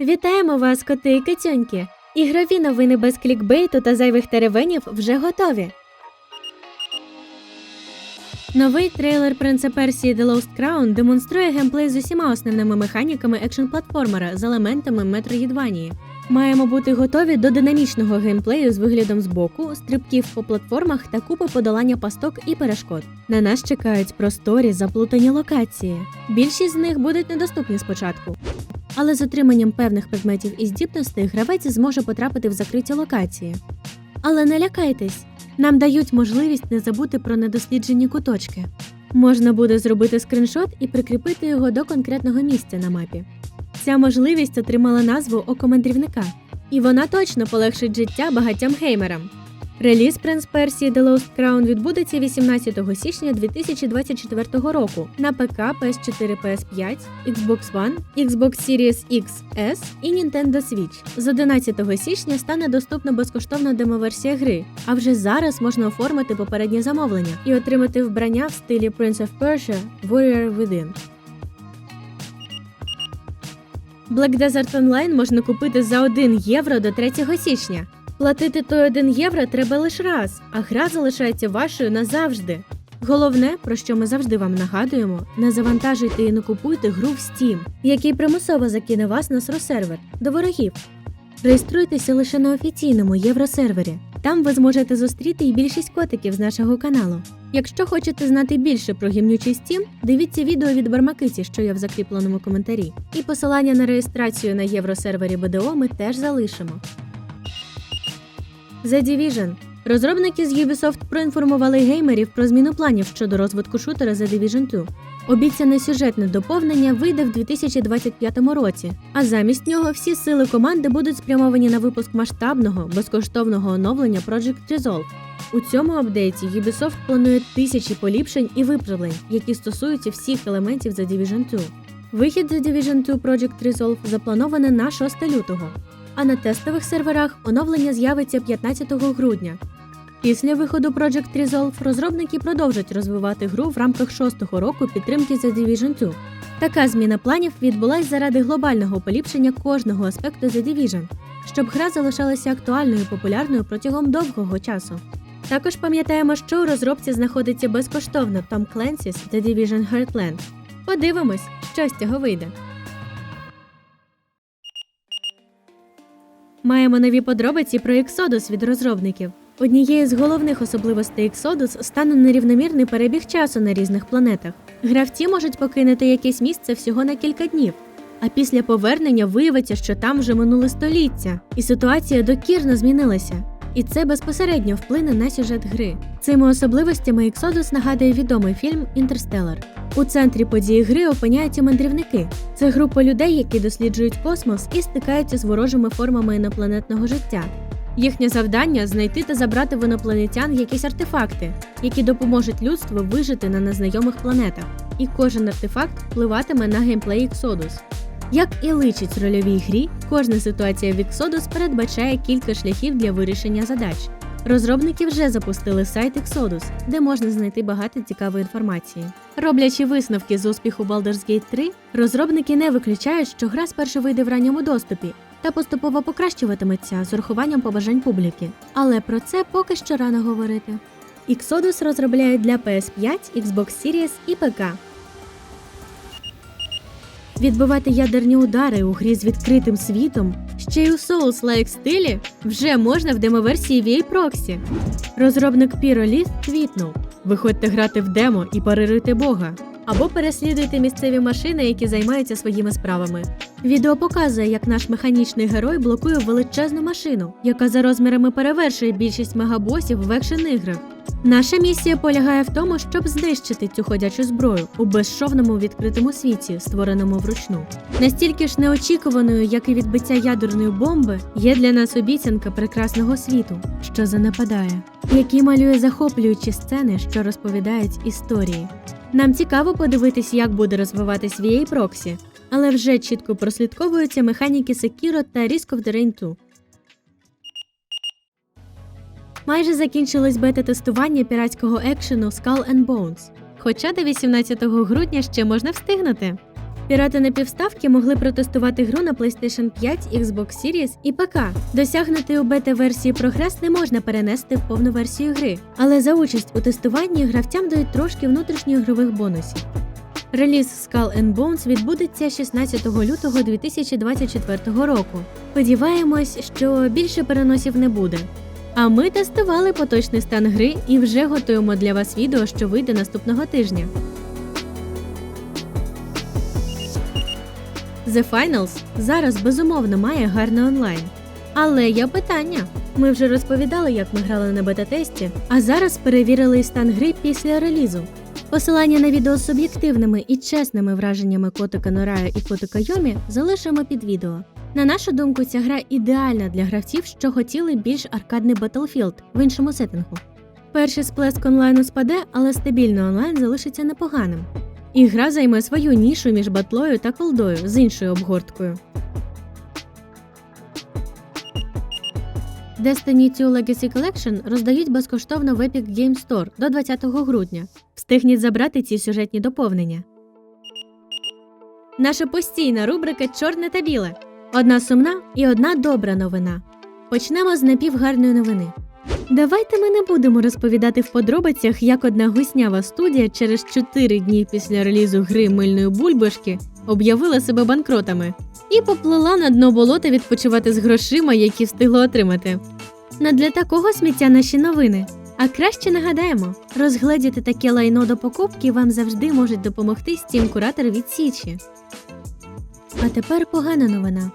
Вітаємо вас, коти і кицюньки! Ігрові новини без клікбейту та зайвих теревенів вже готові. Новий трейлер принца Персії The Lost Crown демонструє геймплей з усіма основними механіками екшн-платформера з елементами Metroidvania. Маємо бути готові до динамічного геймплею з виглядом збоку, стрибків по платформах та купи подолання пасток і перешкод. На нас чекають просторі заплутані локації. Більшість з них будуть недоступні спочатку. Але з отриманням певних предметів і здібностей гравець зможе потрапити в закриті локації. Але не лякайтесь, нам дають можливість не забути про недосліджені куточки. Можна буде зробити скріншот і прикріпити його до конкретного місця на мапі. Ця можливість отримала назву Око мандрівника, і вона точно полегшить життя багатьом геймерам. Реліз Принц Персії The Lost Crown відбудеться 18 січня 2024 року на ПК, PS4, PS5, Xbox One, Xbox Series X S і Nintendo Switch. З 11 січня стане доступна безкоштовна демоверсія гри, а вже зараз можна оформити попереднє замовлення і отримати вбрання в стилі Prince of Persia Warrior Within. Black Desert Online можна купити за 1 євро до 3 січня. Платити той 1 євро треба лише раз, а гра залишається вашою назавжди. Головне, про що ми завжди вам нагадуємо, не завантажуйте і не купуйте гру в Steam, який примусово закине вас на сервер до ворогів. Реєструйтеся лише на офіційному євросервері. Там ви зможете зустріти і більшість котиків з нашого каналу. Якщо хочете знати більше про гімнючий Steam, дивіться відео від Бармакиці, що є в закріпленому коментарі. І посилання на реєстрацію на євросервері БДО ми теж залишимо. The Division. Розробники з Ubisoft проінформували геймерів про зміну планів щодо розвитку шутера The Division 2. Обіцяне сюжетне доповнення вийде в 2025 році, а замість нього всі сили команди будуть спрямовані на випуск масштабного безкоштовного оновлення Project Resolve. У цьому апдейті Ubisoft планує тисячі поліпшень і виправлень, які стосуються всіх елементів The Division 2. Вихід The Division 2 Project Resolve заплановане на 6 лютого, а на тестових серверах оновлення з'явиться 15 грудня. Після виходу Project Resolve розробники продовжать розвивати гру в рамках шостого року підтримки The Division 2. Така зміна планів відбулась заради глобального поліпшення кожного аспекту The Division, щоб гра залишалася актуальною і популярною протягом довгого часу. Також пам'ятаємо, що у розробці знаходиться безкоштовно Tom Clancy's The Division Heartland. Подивимось, що з цього вийде. Маємо нові подробиці про Exodus від розробників. Однією з головних особливостей Exodus стане нерівномірний перебіг часу на різних планетах. Гравці можуть покинути якесь місце всього на кілька днів, а після повернення виявиться, що там вже минуле століття, і ситуація докірно змінилася. І це безпосередньо вплине на сюжет гри. Цими особливостями Exodus нагадує відомий фільм Інтерстелар. У центрі події гри опиняються мандрівники. Це група людей, які досліджують космос і стикаються з ворожими формами інопланетного життя. Їхнє завдання знайти та забрати в інопланетян якісь артефакти, які допоможуть людству вижити на незнайомих планетах. І кожен артефакт впливатиме на геймплей Exodus. Як і личить рольовій грі, кожна ситуація в Exodus передбачає кілька шляхів для вирішення задач. Розробники вже запустили сайт Exodus, де можна знайти багато цікавої інформації. Роблячи висновки з успіху Baldur's Gate 3, розробники не виключають, що гра спершу вийде в ранньому доступі та поступово покращуватиметься з урахуванням побажань публіки. Але про це поки що рано говорити. Exodus розробляють для PS5, Xbox Series і ПК. Відбивати ядерні удари у грі з відкритим світом ще й у Souls-like стилі вже можна в демоверсії VA Proxy. Розробник Pyrolith твітнув: виходьте грати в демо і парируйте Бога. Або переслідуйте місцеві машини, які займаються своїми справами. Відео показує, як наш механічний герой блокує величезну машину, яка за розмірами перевершує більшість мегабосів в екшен іграх. Наша місія полягає в тому, щоб знищити цю ходячу зброю у безшовному відкритому світі, створеному вручну. Настільки ж неочікуваною, як і відбиття ядерної бомби, є для нас обіцянка прекрасного світу, що занепадає, який малює захоплюючі сцени, що розповідають історії. Нам цікаво подивитись, як буде розвиватись VA Proxy, але вже чітко прослідковуються механіки Sekiro та Risk of the Rain 2. Майже закінчилось бета-тестування піратського екшену Skull and Bones, хоча до 18 грудня ще можна встигнути. Пірати на півставки могли протестувати гру на PlayStation 5, Xbox Series і ПК. Досягнути у бета-версії прогрес не можна перенести в повну версію гри, але за участь у тестуванні гравцям дають трошки внутрішньоігрових бонусів. Реліз Skull and Bones відбудеться 16 лютого 2024 року. Сподіваємось, що більше переносів не буде. А ми тестували поточний стан гри і вже готуємо для вас відео, що вийде наступного тижня. The Finals зараз безумовно має гарний онлайн. Але є питання. Ми вже розповідали, як ми грали на бета-тесті, а зараз перевірили стан гри після релізу. Посилання на відео з суб'єктивними і чесними враженнями котика Норая і котика Йомі залишимо під відео. На нашу думку, ця гра ідеальна для гравців, що хотіли більш аркадний Battlefield в іншому сеттингу. Перший сплеск онлайну спаде, але стабільний онлайн залишиться непоганим. І гра займе свою нішу між батлою та колдою з іншою обгорткою. Destiny 2 Legacy Collection роздають безкоштовно в Epic Game Store до 20 грудня. Встигніть забрати ці сюжетні доповнення. Наша постійна рубрика Чорне та біле. Одна сумна і одна добра новина. Почнемо з напівгарної новини. Давайте ми не будемо розповідати в подробицях, як одна гуснява студія через 4 дні після релізу гри мильної бульбашки об'явила себе банкротами і поплила на дно болота відпочивати з грошима, які встигла отримати. Не для такого сміття наші новини. А краще нагадаємо, розгледіти таке лайно до покупки вам завжди можуть допомогти Steam куратор від Січі. А тепер погана новина.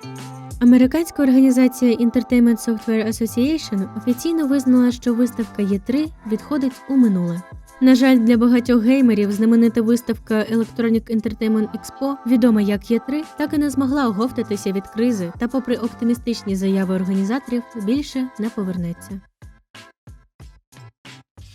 Американська організація Entertainment Software Association офіційно визнала, що виставка Є3 відходить у минуле. На жаль, для багатьох геймерів знаменита виставка Electronic Entertainment Expo, відома як Є3, так і не змогла оговтатися від кризи та, попри оптимістичні заяви організаторів, більше не повернеться.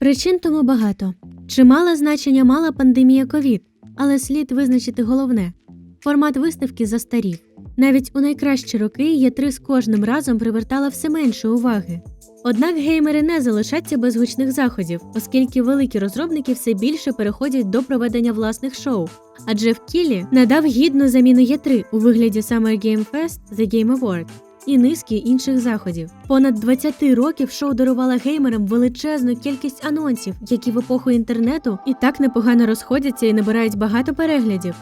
Причин тому багато. Чимале значення мала пандемія ковід, але слід визначити головне: формат виставки застарів. Навіть у найкращі роки Є3 з кожним разом привертала все менше уваги. Однак геймери не залишаться без гучних заходів, оскільки великі розробники все більше переходять до проведення власних шоу. Адже в Кілі надав гідну заміну Є3 у вигляді Summer Game Fest The Game Award і низки інших заходів. Понад 20 років шоу дарувала геймерам величезну кількість анонсів, які в епоху інтернету і так непогано розходяться і набирають багато переглядів.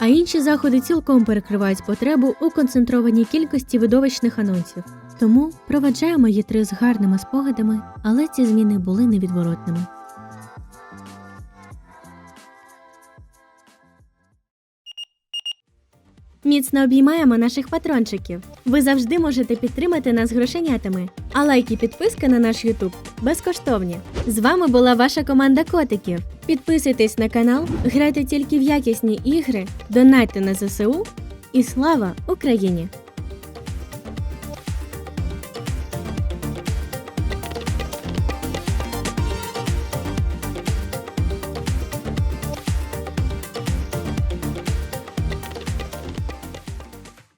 А інші заходи цілком перекривають потребу у концентрованій кількості видовищних анонсів. Тому проведжаємо є три з гарними спогадами, але ці зміни були невідворотними. Міцно обіймаємо наших патрончиків. Ви завжди можете підтримати нас грошенятами. А лайк і підписка на наш Ютуб безкоштовні. З вами була ваша команда котиків. Підписуйтесь на канал, грайте тільки в якісні ігри, донайте на ЗСУ і слава Україні!